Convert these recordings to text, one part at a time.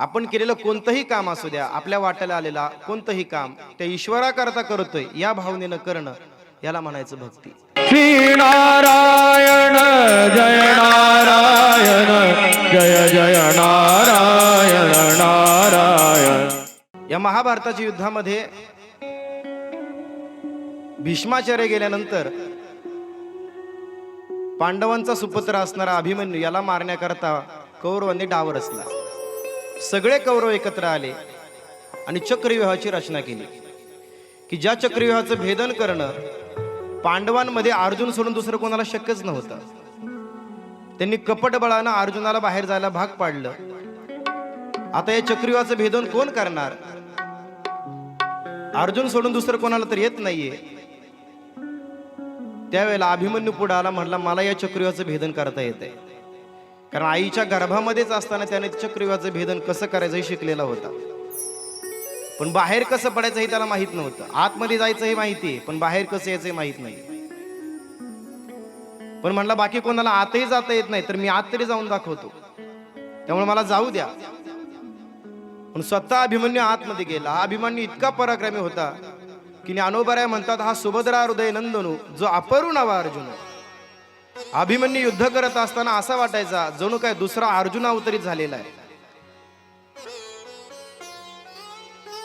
आपण केलेलं कोणतंही काम असू द्या आपल्या वाट्याला आलेला कोणतंही काम त्या ईश्वराकरता करतोय या भावनेनं करणं याला म्हणायचं भक्ती. श्री नारायण जय नारायण जय जय नारायण नारायण. या महाभारताच्या युद्धामध्ये भीष्माचार्य गेल्यानंतर पांडवांचा सुपुत्र असणारा अभिमन्यू याला मारण्याकरता कौरवांनी डाव रचला. सगळे कौरव एकत्र आले आणि चक्रव्यूहाची रचना केली. की ज्या चक्रव्यूहाचं भेदन करणं पांडवांमध्ये अर्जुन सोडून दुसरं कोणाला शक्यच नव्हतं. त्यांनी कपटबळानं अर्जुनाला बाहेर जायला भाग पाडलं. आता या चक्रव्यूहाचं भेदन कोण करणार? अर्जुन सोडून दुसरं कोणाला तर येत नाहीये. त्यावेळेला अभिमन्यू पुढे आला म्हणला मला या चक्रव्यूहाचं भेदन करता येत आहे कारण आईच्या गर्भामध्येच असताना त्याने चक्रव्याचं भेदन कसं करायचं हे शिकलेला होता. पण बाहेर कसं पडायचं हे त्याला माहीत नव्हतं. आतमध्ये जायचं हे माहिती आहे पण बाहेर कसं यायचं हे माहीत नाही. पण म्हणला बाकी कोणाला आतही जाता येत नाही तर मी आत तरी जाऊन दाखवतो. त्यामुळे मला जाऊ द्या. पण स्वतः अभिमन्यू आतमध्ये गेला. हा अभिमन्यू इतका पराक्रमी होता की ज्ञानोबराय म्हणतात हा सुभद्रा हृदय नंदनू जो अपरू नवा अर्जुन अभिमन्यू युद्ध करत असताना असा वाटायचा जणू काय दुसरा अर्जुन अवतरित झालेला आहे.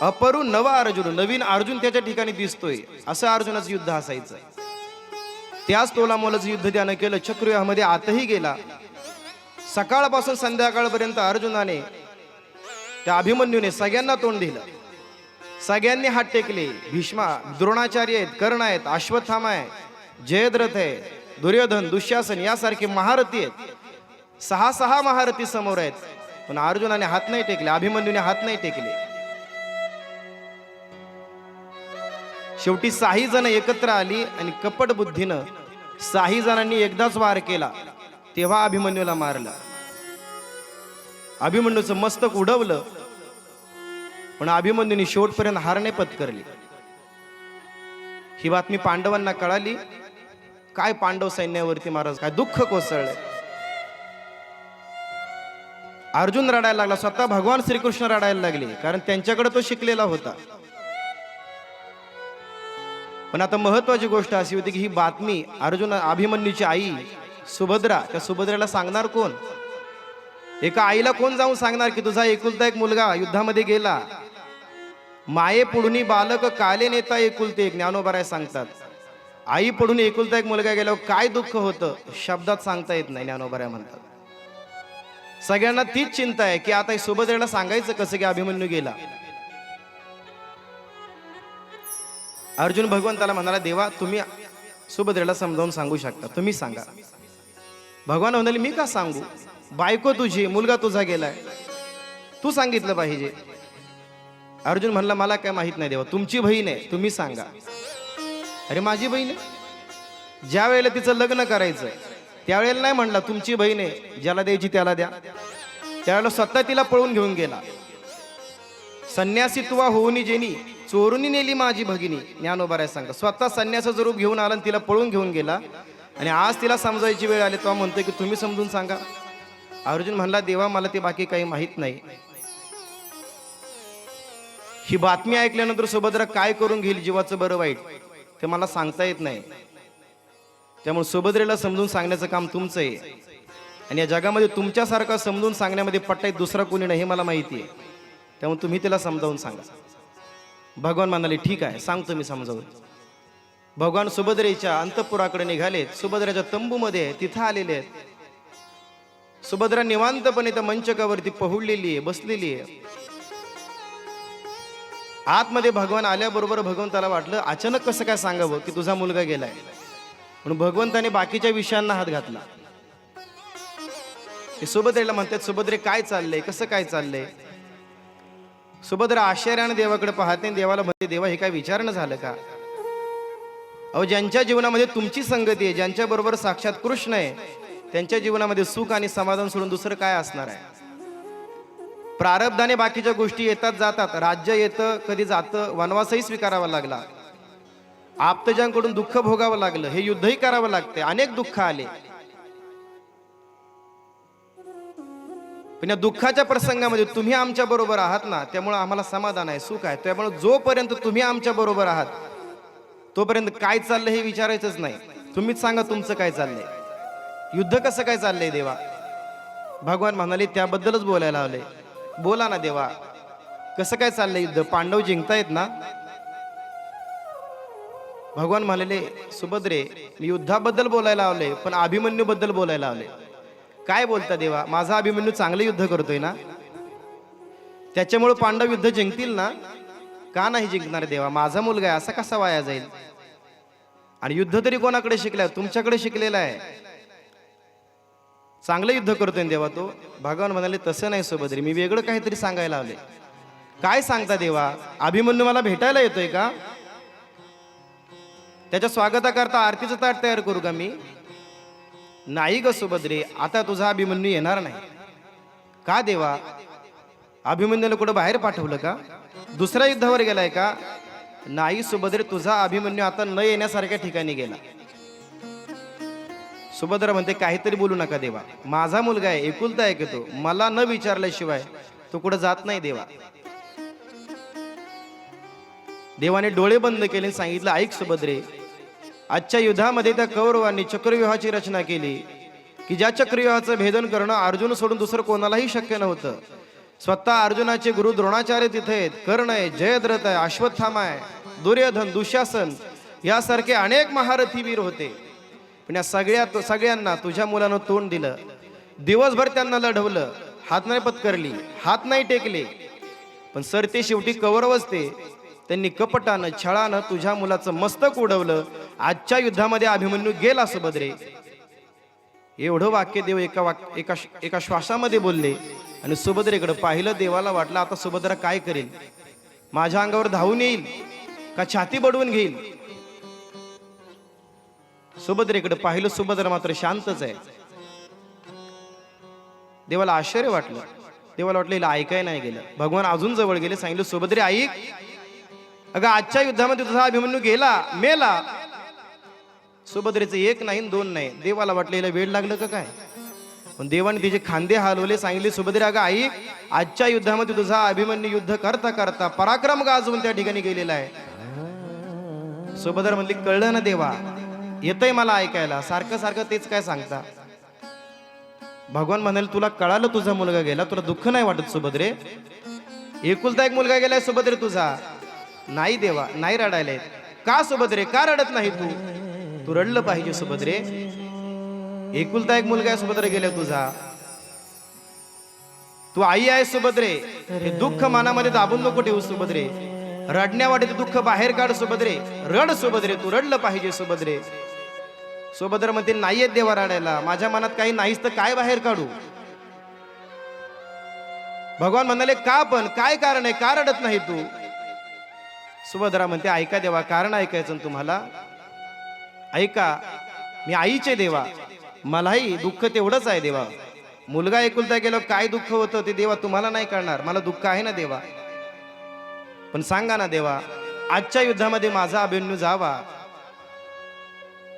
अपरू नवा अर्जुन नवीन अर्जुन त्याच्या ठिकाणी दिसतोय. असं अर्जुनाचं युद्ध असायचं. त्याच तोलामोलाचं युद्ध त्यानं केलं चक्रव्यूहामध्ये आतही गेला. सकाळपासून संध्याकाळपर्यंत अर्जुनाने त्या अभिमन्यूने सगळ्यांना तोंड दिलं. सगळ्यांनी हात टेकले. भीष्मा द्रोणाचार्य आहेत कर्ण आहेत अश्वत्थामा आहे जयद्रथ आहे दुर्योधन दुःशासन यासारखे महारथी आहेत. सहा सहा महारथी समोर आहेत. पण अर्जुनाने हात नाही टेकले अभिमन्यूने हात नाही टेकले. शेवटी साही जण एकत्र आली आणि कपट बुद्धीनं साही जणांनी एकदाच वार केला. तेव्हा अभिमन्यूला मारलं. अभिमन्यूचं मस्तक उडवलं. पण अभिमन्यूने शेवटपर्यंत हार नाही पत्करली. ही बातमी पांडवांना कळाली. काय पांडव सैन्यावरती महाराज काय दुःख कोसळले अर्जुन रडायला लागला स्वतः भगवान श्रीकृष्ण रडायला लागले कारण त्यांच्याकडे तो शिकलेला होता. पण आता महत्वाची गोष्ट अशी होती की ही बातमी अर्जुन अभिमन्यूची आई सुभद्रा त्या सुभद्रेला सांगणार कोण? एका आईला कोण जाऊन सांगणार की तुझा एकुलता एक मुलगा युद्धामध्ये गेला? माये पुढणी बालक काले नेता एकुलते एक ज्ञानोबराय सांगतात. आई पडून एकुलता एक मुलगा गेल्यावर काय दुःख होतं? शब्दात सांगता येत नाही ज्ञानोबऱ्या म्हणतात. सगळ्यांना तीच चिंता आहे की आता सुभद्रेला सांगायचं कसं की अभिमन्यू गेला? अर्जुन भगवंताला म्हणाला देवा तुम्ही सुभद्रेला समजावून सांगू शकता. तुम्ही सांगा. भगवान म्हणाले मी का सांगू? बायको तुझी मुलगा तुझा गेलाय. तू सांगितलं पाहिजे. अर्जुन म्हणला मला काय माहीत नाही देवा. तुमची बहीण आहे. तुम्ही सांगा. अरे माझी बहीण आहे. ज्या वेळेला तिचं लग्न करायचं त्यावेळेला नाही म्हणला तुमची बहीण आहे ज्याला द्यायची त्याला द्या. त्यावेळेला स्वतः तिला पळून घेऊन गेला. संन्यासी तुवा होऊनी जेनी चोरुनी नेली माझी भगिनी ज्ञानोबाराय सांगा. स्वतः संन्यासाचं रूप घेऊन आला आणि तिला पळून घेऊन गेला. आणि आज तिला समजायची वेळ आली तेव्हा म्हणतोय की तुम्ही समजून सांगा. अर्जुन म्हणला देवा मला ते बाकी काही माहीत नाही. ही बातमी ऐकल्यानंतर सुभद्रा काय करून घेईल जीवाचं बरं वाईट. ते मला सांगता येत नाही. त्यामुळे सुभद्रेला समजून सांगण्याचं काम तुमचं आहे. आणि या जगामध्ये तुमच्यासारखा समजून सांगण्यामध्ये पट्टाईत दुसरा कोणी नाही हे मला माहिती आहे. त्यामुळे तुम्ही तिला समजावून सांगा. भगवान म्हणाले ठीक आहे सांगतो मी समजावून. भगवान सुभद्रेच्या अंतपुराकडे निघालेत. सुभद्राच्या तंबूमध्ये तिथं आलेले आहेत. सुभद्रा निवांतपणे त्या मंचकावरती पहुडलेली आहे बसलेली आहे. आतमध्ये भगवान आल्याबरोबर भगवंताला वाटलं अचानक कसं काय सांगावं की तुझा मुलगा गेलाय? म्हणून भगवंताने बाकीच्या विषयांना हात घातला. सुभद्रेला म्हणतात सुभद्रे काय चाललंय? कसं काय चाललंय? सुभद्रा आश्चर्याने देवाकडे पाहते देवाला म्हणते देवा हे काय विचारणं झालं का? अहो ज्यांच्या जीवनामध्ये तुमची संगती आहे ज्यांच्या बरोबर साक्षात कृष्ण आहे त्यांच्या जीवनामध्ये सुख आणि समाधान सोडून दुसरं काय असणार आहे? प्रारब्धाने बाकीच्या गोष्टी येतात जातात. राज्य येतं कधी जातं वनवासही स्वीकारावा लागला. आप्तजांकडून दुःख भोगावं लागलं. हे युद्धही करावं लागते अनेक दुःख आले. पण या दुःखाच्या प्रसंगामध्ये तुम्ही आमच्या बरोबर आहात ना त्यामुळे आम्हाला समाधान आहे सुख आहे. त्यामुळे जोपर्यंत तुम्ही आमच्या बरोबर आहात तोपर्यंत काय चाललं हे विचारायचंच नाही. तुम्हीच सांगा तुमचं काय चाललंय. युद्ध कसं काय चाललंय देवा? भगवान म्हणाले त्याबद्दलच बोलायला आले बोला ना देवा. कसं काय चाललंय युद्ध? पांडव जिंकतायत ना? भगवान म्हणाले सुभद्रे मी युद्धाबद्दल बोलायला आवले पण अभिमन्यू बद्दल बोलायला आवले काय बोलता देवा? माझा अभिमन्यू चांगलं युद्ध करतोय ना? त्याच्यामुळे पांडव युद्ध जिंकतील ना? का नाही जिंकणार देवा? माझा मुलगा आहे असा कसा वाया जाईल? आणि युद्ध तरी कोणाकडे शिकलाय? तुमच्याकडे शिकलेला आहे. चांगलं युद्ध करतोय देवा तो. भगवान म्हणाले तसं नाही सुभद्री मी वेगळं काहीतरी सांगायला आले काय सांगता देवा? अभिमन्यू मला भेटायला येतोय का? त्याच्या स्वागताकरता आरतीचं ताट तयार करू का मी? नाही ग सुभद्रे आता तुझा अभिमन्यू येणार नाही. का देवा? अभिमन्यूला कुठं बाहेर पाठवलं का? दुसऱ्या युद्धावर गेलाय का? नाही सुभद्रे तुझा अभिमन्यू आता न येण्यासारख्या ठिकाणी गेला. सुभद्रा म्हणते काहीतरी बोलू नका देवा. माझा मुलगा आहे एकुलता आहे की तो? मला न विचारल्याशिवाय तो कुठं जात नाही देवा. देवाने डोळे बंद केले सांगितलं ऐक सुभद्रे आजच्या युद्धामध्ये त्या कौरवांनी चक्रव्यूहाची रचना केली की ज्या चक्रव्यूहाचं भेदन करणं अर्जुन सोडून दुसरं कोणालाही शक्य नव्हतं. स्वतः अर्जुनाचे गुरु द्रोणाचार्य तिथे आहेत. कर्ण आहे जयद्रथ आहे अश्वत्थामा आहे दुर्योधन दुशासन यासारखे अनेक महारथी वीर होते. पण या सगळ्या सगळ्यांना तुझ्या मुलानं तोंड दिलं. दिवसभर त्यांना लढवलं. हात नाही पत्करली. हात नाही टेकले. पण सर ते शेवटी कौरवच ते त्यांनी कपटानं छळानं तुझ्या मुलाचं मस्तक उडवलं. आजच्या युद्धामध्ये अभिमन्यू गेला सुभद्रे एवढं वाक्य देव एका वाक एका एका श्वासामध्ये बोलले. आणि सुभद्रेकडे पाहिलं देवाला वाटलं आता सुभद्रा काय करेल? माझ्या अंगावर धावून येईल का छाती बडवून घेईल? सुभद्रेकडे पाहिलं सुभद्रा मात्र शांतच आहे. देवाला आश्चर्य वाटलं. देवाला वाटलं हिला ऐकाय नाही गेलं. भगवान अजून जवळ गेले सांगितलं सुभद्रे ऐक अगं आजच्या युद्धामध्ये तुझा अभिमन्यू गेला मेला. सुभद्रेचं एक नाही दोन नाही. देवाला वाटलं हिला वेळ लागलं का काय? पण देवाने तिचे खांदे हलवले सांगितले सुभद्रे अगं आई आजच्या युद्धामध्ये तुझा अभिमन्यू युद्ध करता करता पराक्रम गाजवून त्या ठिकाणी गेलेला आहे. सुभद्रा म्हणली कळलं ना देवा येतंय मला ऐकायला. सारखं सारखं तेच काय सांगता? भगवान म्हणाले तुला कळालं तुझा मुलगा गेला? तुला दुःख नाही वाटत सुभद्रे? एकुलता एक मुलगा गेलाय सुभद्रे तुझा. नाही देवा नाही रडायला येत. का सुभद्रे? का रडत नाही तू? तू रडलं पाहिजे सुभद्रे. एकुलता एक मुलगा आहे सुभद्रे गेला तुझा. तू आई आहे सुभद्रे. हे दुःख मनामध्ये दाबून नको ठेवू सुभद्रे. रडण्यावाटे दुःख बाहेर काढ सुभद्रे. रड सुभद्रे. तू रडलं पाहिजे सुभद्रे. सुभद्रा म्हणते नाही आहेत देवा राडायला. माझ्या मनात काही नाहीच तर काय बाहेर काढू? भगवान म्हणाले का पण? काय कारण आहे? का रडत नाही तू? सुभद्रा म्हणते ऐका देवा कारण ऐकायचं तुम्हाला? ऐका मी आईचे देवा. मलाही दुःख तेवढंच आहे देवा. मुलगा एकुलता गेलो काय दुःख होतं ते देवा तुम्हाला नाही करणार मला दुःख आहे ना देवा? पण सांगा ना देवा आजच्या युद्धामध्ये माझा अभिमन्यू जावा.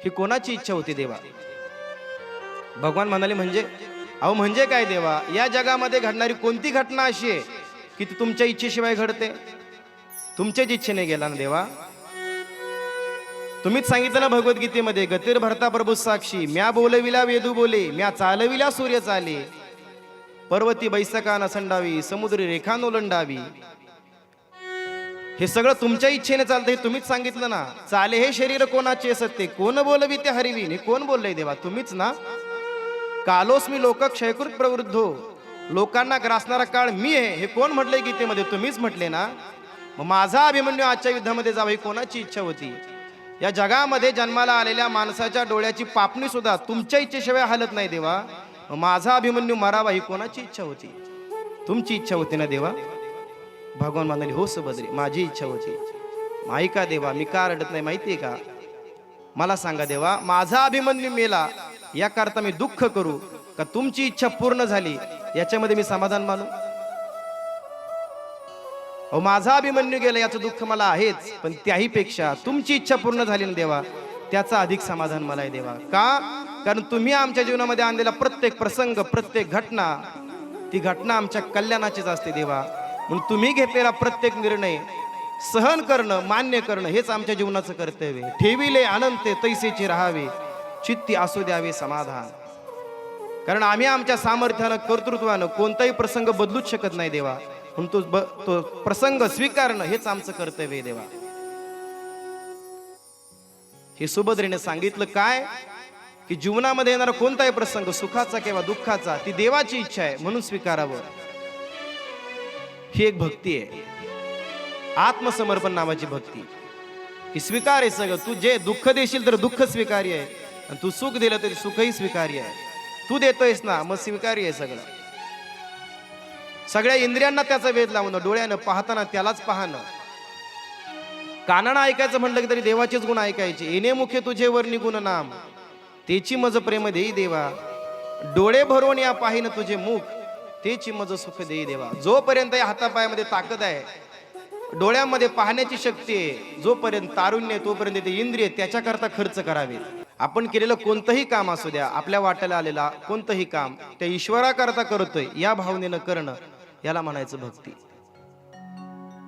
ही कोणाची इच्छा होती देवा? भगवान म्हणाले म्हणजे? अहो म्हणजे काय देवा? या जगामध्ये घडणारी कोणती घटना अशी आहे की ती तुमच्या इच्छेशिवाय घडते? तुमच्याच इच्छेने गेला ना देवा? तुम्हीच सांगितलं ना भगवद्गीतेमध्ये गतीर भरता प्रभू साक्षी म्या बोलविला वेदू बोले म्या चालविला सूर्य चाले. पर्वती बैसका नसंडावी समुद्री रेखा नोलंडावी हे सगळं तुमच्या इच्छेने चालतं हे तुम्हीच सांगितलं ना. चाले हे शरीर कोणाचे सत्य? कोण बोलवी ते हरिवीन हे कोण बोललंय देवा? तुम्हीच ना? कालोस मी लोक क्षयकृत प्रवृद्ध. लोकांना ग्रासणारा काळ मी आहे. हे कोण म्हटलंय गीतेमध्ये? तुम्हीच म्हटले ना? मग माझा अभिमन्यू आजच्या युद्धामध्ये जावं ही कोणाची इच्छा होती? या जगामध्ये जन्माला आलेल्या माणसाच्या डोळ्याची पापणी सुद्धा तुमच्या इच्छेशिवाय हालत नाही देवा. मग माझा अभिमन्यू मरावा ही कोणाची इच्छा होती? तुमची इच्छा होती ना देवा? भगवान म्हणाले हो सुभद्रे माझी इच्छा होती. माहिका ऐका देवा मी का रडत नाही माहितीये का? मला सांगा देवा माझा अभिमन्यू मेला याकरता मी दुःख करू का तुमची इच्छा पूर्ण झाली याच्यामध्ये मी समाधान मानू? अहो माझा अभिमन्यू गेला याचं दुःख मला आहेच पण त्याही पेक्षा तुमची इच्छा पूर्ण झाली ना देवा त्याचा अधिक समाधान मला आहे देवा. का? कारण तुम्ही आमच्या जीवनामध्ये आणलेला प्रत्येक प्रसंग प्रत्येक घटना ती घटना आमच्या कल्याणाचीच असते देवा. म्हणून तुम्ही घेतलेला प्रत्येक निर्णय सहन करणं मान्य करणं हेच आमच्या जीवनाचं कर्तव्य ठेविले अनंत तैसेचे राहावे चित्ती असू द्यावे समाधान. कारण आम्ही आमच्या सामर्थ्यानं कर्तृत्वानं कोणताही प्रसंग बदलूच शकत नाही देवा. म्हणून तो ब- तो प्रसंग स्वीकारणं हेच आमचं कर्तव्य आहे देवा. हे सुभद्रेने सांगितलं काय? की जीवनामध्ये येणारा कोणताही प्रसंग सुखाचा किंवा दुःखाचा ती देवाची इच्छा आहे म्हणून स्वीकारावं. ही एक भक्ती आहे. आत्मसमर्पण नावाची भक्ती. की स्वीकार आहे सगळं. तू जे दुःख देशील तर दुःख स्वीकार्य आहे. आणि तू सुख दिलं तरी सुखही स्वीकार्य आहे. तू देतोयस ना मग स्वीकार्य आहे सगळं. सगळ्या इंद्रियांना त्याचा वेध लावणं डोळ्यानं पाहताना त्यालाच पाहणं कानानं ऐकायचं म्हटलं की तरी देवाचेच गुण ऐकायचे. येणे मुख्य तुझे वर निगुण नाम. त्याची मज प्रेम देई देवा. डोळे भरून या पाहिन तुझे मुख. तेची मज सुख देई देवा. जोपर्यंत या हातापायामध्ये ताकद आहे डोळ्यामध्ये पाहण्याची शक्ती आहे जोपर्यंत तारुण्य तोपर्यंत ते इंद्रिय त्याच्याकरता खर्च करावे. आपण केलेलं कोणतंही काम असू द्या आपल्या वाट्याला आलेला कोणतंही काम त्या ईश्वराकरता करतोय या भावनेनं करणं याला म्हणायचं भक्ती.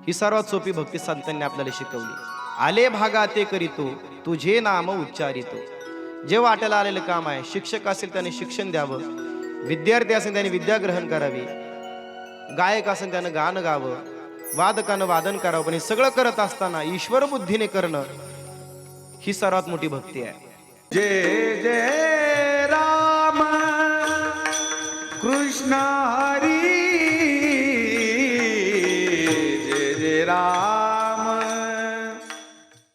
ही सर्वात सोपी भक्ती संतांनी आपल्याला शिकवली. आले भागा ते करीतो तुझे नाम उच्चारितो. जे वाट्याला आलेलं काम आहे शिक्षक असेल त्याने शिक्षण द्यावं. विद्यार्थी असेल त्याने विद्या ग्रहण करावी. गायक असेल त्यानं गाणं गावं. वादकानं वादन करावं पण हे सगळं करत असताना ईश्वर बुद्धीने करणं ही सर्वात मोठी भक्ती आहे. जय जय